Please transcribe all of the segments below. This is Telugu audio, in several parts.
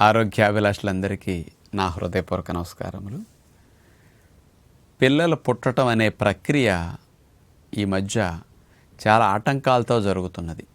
ఆరోగ్యాభిలాషులందరికీ నా హృదయపూర్వక నమస్కారములు. పిల్లలు పుట్టడం అనే ప్రక్రియ ఈ మధ్య చాలా ఆటంకాలతో జరుగుతున్నది.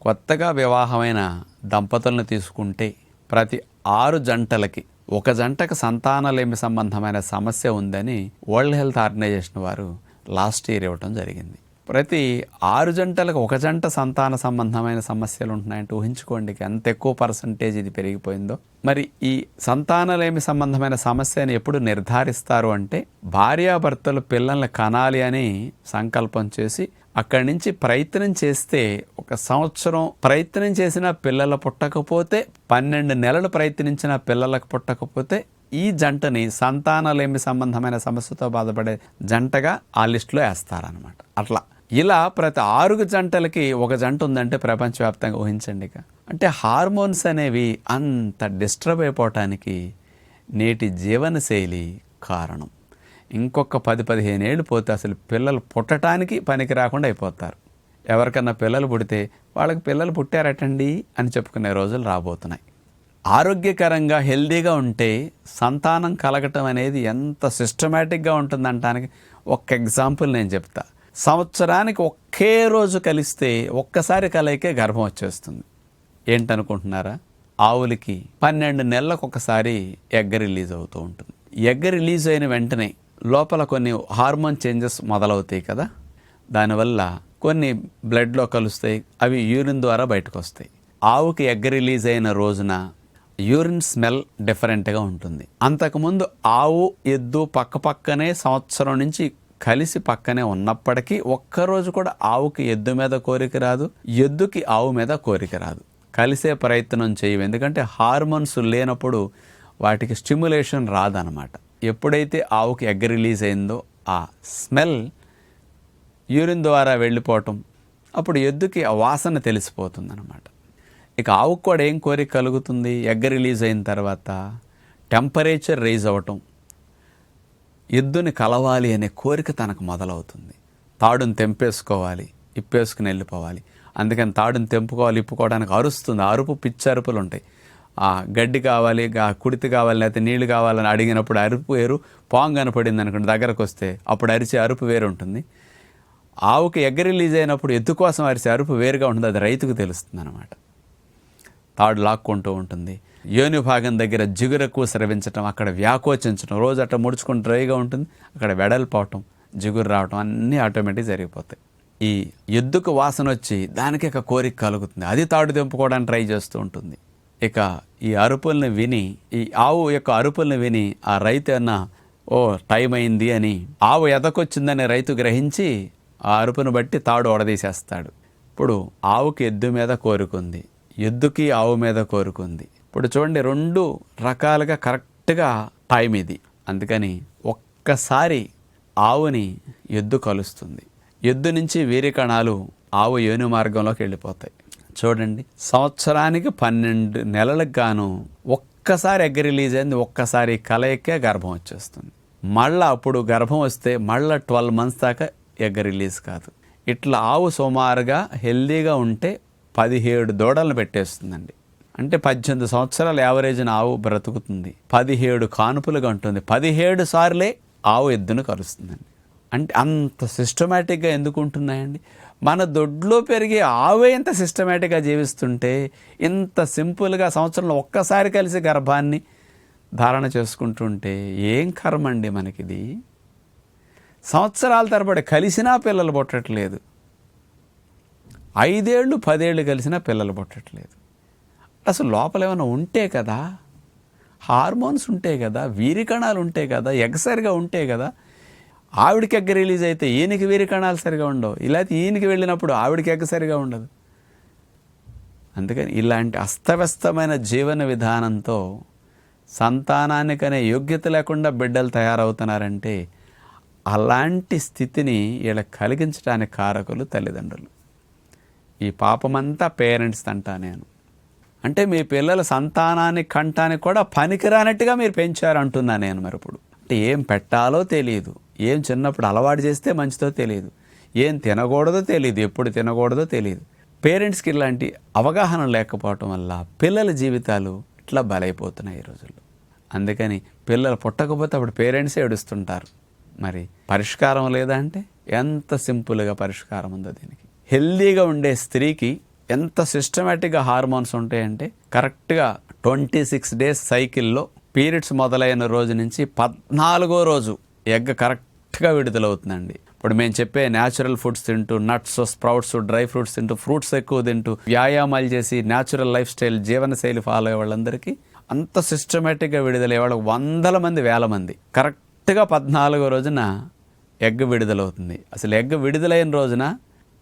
కొత్తగా వివాహమైన దంపతులను తీసుకుంటే ప్రతి ఆరు జంటలకి ఒక జంటకు సంతానలేమి సంబంధమైన సమస్య ఉందని వరల్డ్ హెల్త్ ఆర్గనైజేషన్ వారు లాస్ట్ ఇయర్ ఇవ్వటం జరిగింది. ప్రతి ఆరు జంటలకు ఒక జంట సంతాన సంబంధమైన సమస్యలు ఉంటున్నాయంటే ఊహించుకోండి. ఎంత ఎక్కువ పర్సంటేజ్ ఇది పెరిగిపోయిందో. మరి ఈ సంతానలేమి సంబంధమైన సమస్యను ఎప్పుడు నిర్ధారిస్తారు అంటే భార్యాభర్తలు పిల్లల్ని కనాలి అని సంకల్పం చేసి అక్కడి నుంచి ప్రయత్నం చేస్తే ఒక సంవత్సరం ప్రయత్నం చేసిన పిల్లలు పుట్టకపోతే పన్నెండు నెలలు ప్రయత్నించిన పిల్లలకు పుట్టకపోతే ఈ జంటని సంతానలేమి సంబంధమైన సమస్యతో బాధపడే జంటగా ఆ లిస్టులో వేస్తారనమాట అట్లా. ఇలా ప్రతి ఆరుగు జంటలకి ఒక జంట ఉందంటే ప్రపంచవ్యాప్తంగా ఊహించండి ఇక. అంటే హార్మోన్స్ అనేవి అంత డిస్టర్బ్ అయిపోవటానికి నేటి జీవనశైలి కారణం. ఇంకొక పది పదిహేను ఏళ్ళు పోతే అసలు పిల్లలు పుట్టడానికి పనికి రాకుండా అయిపోతారు. ఎవరికన్నా పిల్లలు పుడితే వాళ్ళకి పిల్లలు పుట్టారటండి అని చెప్పుకునే రోజులు రాబోతున్నాయి. ఆరోగ్యకరంగా హెల్దీగా ఉంటే సంతానం కలగటం అనేది ఎంత సిస్టమేటిక్గా ఉంటుందంటానికి ఒక్క ఎగ్జాంపుల్ నేను చెప్తా. సంవత్సరానికి ఒకే రోజు కలిస్తే ఒక్కసారి కలయికే గర్భం వచ్చేస్తుంది. ఏంటనుకుంటున్నారా? ఆవులకి పన్నెండు నెలలకు ఒకసారి ఎగ్గ రిలీజ్ అవుతూ ఉంటుంది. ఎగ్గ రిలీజ్ అయిన వెంటనే లోపల కొన్ని హార్మోన్ చేంజెస్ మొదలవుతాయి కదా? దానివల్ల కొన్ని బ్లడ్లో కలుస్తాయి అవి యూరిన్ ద్వారా బయటకు వస్తాయి ఆవుకి ఎగ్గ రిలీజ్ అయిన రోజున యూరిన్ స్మెల్ డిఫరెంట్గా ఉంటుంది. అంతకుముందు ఆవు ఎద్దు పక్క పక్కనే సంవత్సరం నుంచి కలిసి పక్కనే ఉన్నప్పటికీ ఒక్కరోజు కూడా ఆవుకి ఎద్దు మీద కోరిక రాదు ఎద్దుకి ఆవు మీద కోరిక రాదు. కలిసే ప్రయత్నం చేయవు. ఎందుకంటే హార్మోన్స్ లేనప్పుడు వాటికి స్టిమ్యులేషన్ రాదనమాట. ఎప్పుడైతే ఆవుకి ఎగ్ రిలీజ్ అయిందో ఆ స్మెల్ యూరిన్ ద్వారా వెళ్ళిపోవటం అప్పుడు ఎద్దుకి ఆ వాసన తెలిసిపోతుందన్నమాట ఇక ఆవుకు కూడా ఏం కోరిక కలుగుతుంది? ఎగ్గ రిలీజ్ అయిన తర్వాత టెంపరేచర్ రైజ్ అవ్వటం ఎద్దుని కలవాలి అనే కోరిక తనకు మొదలవుతుంది. తాడుని తెంపేసుకోవాలి ఇప్పేసుకుని వెళ్ళిపోవాలి. అందుకని తాడుని తెంపుకోవాలి ఇప్పుకోవడానికి అరుస్తుంది. అరుపు పిచ్చి అరుపులు ఉంటాయి. ఆ గడ్డి కావాలి కుడితి కావాలి లేకపోతే నీళ్ళు కావాలని అడిగినప్పుడు అరుపు వేరు పాంగ్ కనపడింది అనుకోండి దగ్గరకు వస్తే అప్పుడు అరిచే అరుపు వేరు ఉంటుంది. ఆవుకి ఎగ్గ రిలీజ్ అయినప్పుడు ఎద్దు కోసం అరిచే అరుపు వేరుగా ఉంటుంది అది రైతుకు తెలుస్తుంది అనమాట తాడు లాక్కుంటూ ఉంటుంది. యోని భాగం దగ్గర జిగురకు స్రవించటం అక్కడ వ్యాకోచించడం రోజు అట్ట ముడుచుకుని డ్రైగా ఉంటుంది. అక్కడ వెడల్పోవటం జిగురు రావటం అన్నీ ఆటోమేటిక్ జరిగిపోతాయి. ఈ ఎద్దుకు వాసన వచ్చి దానికి ఒక కోరిక కలుగుతుంది. అది తాడు దింపుకోవడానికి ట్రై చేస్తూ ఉంటుంది. ఇక ఈ అరుపుల్ని విని ఈ ఆవు యొక్క అరుపుల్ని విని ఆ రైతు అన్న ఓ టైం అయింది అని ఆవు ఎదకొచ్చిందని రైతు గ్రహించి ఆ అరుపును బట్టి తాడు ఒడదీసేస్తాడు ఇప్పుడు ఆవుకి ఎద్దు మీద కోరుకుంది ఎద్దుకి ఆవు మీద కోరుకుంది ఇప్పుడు చూడండి రెండు రకాలుగా కరెక్ట్గా టైం ఇది. అందుకని ఒక్కసారి ఆవుని ఎద్దు కలుస్తుంది. ఎద్దు నుంచి వీరి కణాలు ఆవు ఏను మార్గంలోకి వెళ్ళిపోతాయి. చూడండి సంవత్సరానికి పన్నెండు నెలలకు గాను ఒక్కసారి ఎగ్ రిలీజ్ అయింది ఒక్కసారి కలయికే గర్భం వచ్చేస్తుంది. మళ్ళీ అప్పుడు గర్భం వస్తే మళ్ళీ ట్వెల్వ్ మంత్స్ దాకా ఎగ్ రిలీజ్ కాదు. ఇట్లా ఆవు సుమారుగా హెల్దీగా ఉంటే పదిహేడు దూడలను పెట్టేస్తుందండి. అంటే పద్దెనిమిది సంవత్సరాల యావరేజ్న ఆవు బ్రతుకుతుంది. పదిహేడు కానుపులుగా ఉంటుంది పదిహేడు సార్లే ఆవు ఎద్దును కలుస్తుందండి అంటే అంత సిస్టమేటిక్గా ఎందుకు ఉంటున్నాయండి? మన దొడ్లో పెరిగే ఆవే ఇంత సిస్టమేటిక్గా జీవిస్తుంటే ఇంత సింపుల్గా సంవత్సరంలో ఒక్కసారి కలిసి గర్భాన్ని ధారణ చేసుకుంటుంటే ఏం కర్మ అండి మనకిది? సంవత్సరాల తరబడి కలిసినా పిల్లలు పుట్టట్లేదు. ఐదేళ్ళు పదేళ్ళు కలిసినా పిల్లలు పుట్టట్లేదు. అసలు లోపల ఏమైనా ఉంటే కదా హార్మోన్స్ ఉంటే కదా వీరికణాలు ఉంటే కదా ఎగసరిగా ఉంటే కదా ఆవిడకి ఎగ్గ రిలీజ్ అయితే ఈయనకి వీరికణాలు సరిగా ఉండవు. ఇలా ఈయనకి వెళ్ళినప్పుడు ఆవిడకి ఎగ్గ సరిగా ఉండదు. అందుకని ఇలాంటి అస్తవ్యస్తమైన జీవన విధానంతో సంతానానికనే యోగ్యత లేకుండా బిడ్డలు తయారవుతున్నారంటే అలాంటి స్థితిని ఇలా కలిగించడానికి కారకులు తల్లిదండ్రులు. ఈ పాపమంతా పేరెంట్స్ అంటా నేను. అంటే మీ పిల్లల సంతానాన్ని కంటానికి కూడా పనికిరానట్టుగా మీరు పెంచారు అంటున్నా నేను మరి ఇప్పుడు అంటే ఏం పెట్టాలో తెలియదు ఏం చిన్నప్పుడు అలవాటు చేస్తే మంచిదో తెలియదు ఏం తినకూడదో తెలియదు ఎప్పుడు తినకూడదో తెలియదు పేరెంట్స్కి ఇలాంటి అవగాహన లేకపోవటం వల్ల పిల్లల జీవితాలు ఇట్లా బలైపోతున్నాయి ఈ రోజుల్లో. అందుకని పిల్లలు పుట్టకపోతే అప్పుడు పేరెంట్సే ఏడుస్తుంటారు. మరి పరిష్కారం లేదా అంటే? ఎంత సింపుల్గా పరిష్కారం ఉందో దీనికి. హెల్దీగా ఉండే స్త్రీకి ఎంత సిస్టమేటిక్గా హార్మోన్స్ ఉంటాయంటే కరెక్ట్గా ట్వంటీ సిక్స్ డేస్ సైకిల్లో పీరియడ్స్ మొదలైన రోజు నుంచి పద్నాలుగో రోజు ఎగ్ కరెక్ట్గా విడుదలవుతుందండి ఇప్పుడు మేము చెప్పే న్యాచురల్ ఫుడ్స్ తింటూ నట్స్ స్ప్రౌట్స్ డ్రై ఫ్రూట్స్ తింటూ ఫ్రూట్స్ ఎక్కువ తింటూ వ్యాయామాలు చేసి న్యాచురల్ లైఫ్ స్టైల్ జీవనశైలి ఫాలో అయ్యే వాళ్ళందరికీ అంత సిస్టమేటిక్గా విడుదలయ్యే వాళ్ళకి వందల మంది వేల మంది కరెక్ట్గా పద్నాలుగో రోజున ఎగ్ విడుదలవుతుంది. అసలు ఎగ్ విడుదలైన రోజున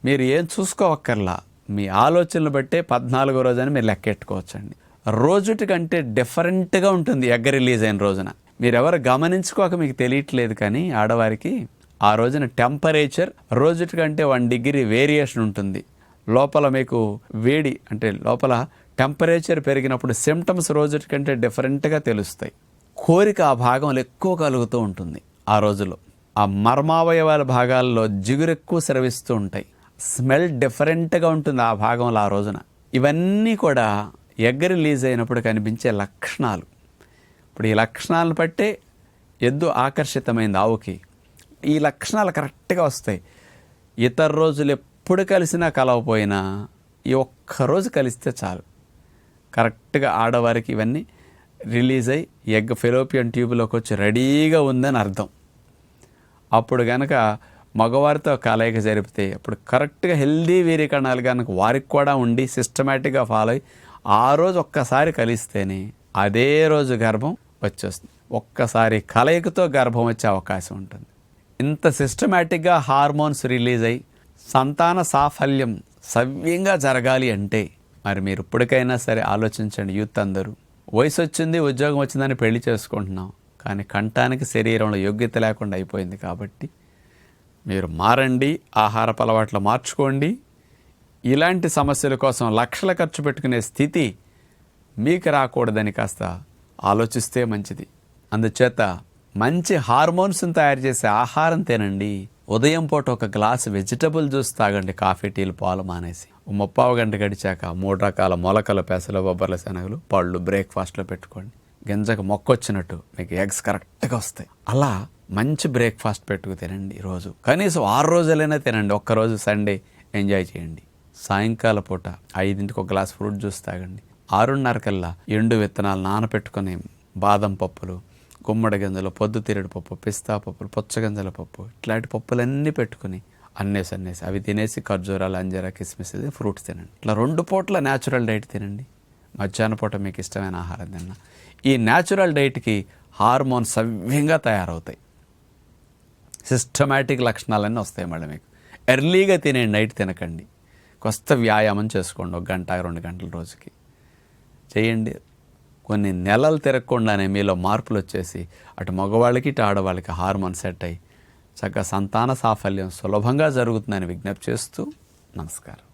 మీరు ఏం చూసుకోవక్కర్లా. మీ ఆలోచనలు బట్టే పద్నాలుగో రోజని మీరు లెక్కెట్టుకోవచ్చండి. రోజుటి కంటే డిఫరెంట్గా ఉంటుంది ఎగ్గ రిలీజ్ అయిన రోజున. మీరు ఎవరు గమనించుకోక మీకు తెలియట్లేదు కానీ ఆడవారికి ఆ రోజున టెంపరేచర్ రోజుటి కంటే వన్ డిగ్రీ వేరియేషన్ ఉంటుంది. లోపల మీకు వేడి అంటే లోపల టెంపరేచర్ పెరిగినప్పుడు సిమ్టమ్స్ రోజుటి కంటే డిఫరెంట్గా తెలుస్తాయి. కోరిక ఆ భాగంలో ఎక్కువ కలుగుతూ ఉంటుంది ఆ రోజులో ఆ మర్మావయవాల భాగాల్లో జిగురు ఎక్కువ స్రవిస్తూ ఉంటాయి. స్మెల్ డిఫరెంట్గా ఉంటుంది ఆ భాగంలో ఆ రోజున. ఇవన్నీ కూడా ఎగ్ రిలీజ్ అయినప్పుడు కనిపించే లక్షణాలు. ఇప్పుడు ఈ లక్షణాలను బట్టే ఎద్దు ఆకర్షితమైంది ఆవుకి. ఈ లక్షణాలు కరెక్ట్గా వస్తాయి. ఇతర రోజులు ఎప్పుడు కలిసినా కలవపోయినా ఈ ఒక్క రోజు కలిస్తే చాలు. కరెక్ట్గా ఆడవారికి ఇవన్నీ రిలీజ్ అయ్యి ఎగ్ ఫెలోపియన్ ట్యూబ్లోకి వచ్చి రెడీగా ఉందని అర్థం. అప్పుడు కనుక మగవారితో కలయిక జరిపితే అప్పుడు కరెక్ట్గా హెల్దీ వీరీకరణాలు కనుక వారికి కూడా ఉండి సిస్టమేటిక్గా ఫాలో అయ్యి ఆ రోజు ఒక్కసారి కలిస్తేనే అదే రోజు గర్భం వచ్చేస్తుంది. ఒక్కసారి కలయికతో గర్భం వచ్చే అవకాశం ఉంటుంది. ఇంత సిస్టమేటిక్గా హార్మోన్స్ రిలీజ్ అయ్యి సంతాన సాఫల్యం సవ్యంగా జరగాలి అంటే మరి మీరు ఇప్పటికైనా సరే ఆలోచించండి యూత్ అందరూ. వయసు వచ్చింది ఉద్యోగం వచ్చిందని పెళ్ళి చేసుకుంటున్నాం. కానీ కంఠానికి శరీరంలో యోగ్యత లేకుండా అయిపోయింది కాబట్టి మీరు మారండి ఆహారపు అలవాట్లు మార్చుకోండి. ఇలాంటి సమస్యల కోసం లక్షల ఖర్చు పెట్టుకునే స్థితి మీకు రాకూడదని కాస్త ఆలోచిస్తే మంచిది. అందుచేత మంచి హార్మోన్స్ని తయారు చేసే ఆహారం తినండి. ఉదయం పూట ఒక గ్లాస్ వెజిటబుల్ జ్యూస్ తాగండి కాఫీ టీలు పాలు మానేసి. ముప్పావు గంట గడిచాక మూడు రకాల మొలకలు పెసలు బొబ్బర్ల శనగలు పళ్ళు బ్రేక్ఫాస్ట్లో పెట్టుకోండి. గింజకు మొక్క వచ్చినట్టు మీకు ఎగ్స్ కరెక్ట్గా వస్తాయి. అలా మంచి బ్రేక్ఫాస్ట్ పెట్టుకు తినండి రోజు కనీసం ఆరు రోజులైనా తినండి. ఒక్కరోజు సండే ఎంజాయ్ చేయండి. సాయంకాల పూట ఐదింటికి ఒక గ్లాస్ ఫ్రూట్ జ్యూస్ తాగండి. ఆరున్నర కల్లా ఎండు విత్తనాలు నానపెట్టుకునే బాదం పప్పులు గుమ్మడి గింజలు పొద్దుతిరుడు పప్పు పిస్తా పప్పులు పుచ్చగింజల పప్పు ఇట్లాంటి పప్పులన్నీ పెట్టుకుని అన్నేసి అన్నేసి అవి తినేసి ఖర్జూరాలు అంజరా కిస్మిస్ ఇది ఫ్రూట్స్ తినండి. ఇట్లా రెండు పూట్ల న్యాచురల్ డైట్ తినండి. మధ్యాహ్న పూట మీకు ఇష్టమైన ఆహారం తిన్నా. ఈ న్యాచురల్ డైట్కి హార్మోన్స్ సవ్యంగా తయారవుతాయి. సిస్టమేటిక్ లక్షణాలన్నీ వస్తాయి మళ్ళీ మీకు. ఎర్లీగా తినే నైట్ తినకండి. కొత్త వ్యాయామం చేసుకోండి ఒక గంట రెండు గంటల రోజుకి. చేయండి. కొన్ని నెలలు తిరగకుండానే మీలో మార్పులు వచ్చేసి అటు మగవాళ్ళకి ఇటు ఆడవాళ్ళకి హార్మోన్ సెట్ అయ్యి చక్కగా సంతాన సాఫల్యం సులభంగా జరుగుతుందని విజ్ఞప్తి చేస్తూ నమస్కారం.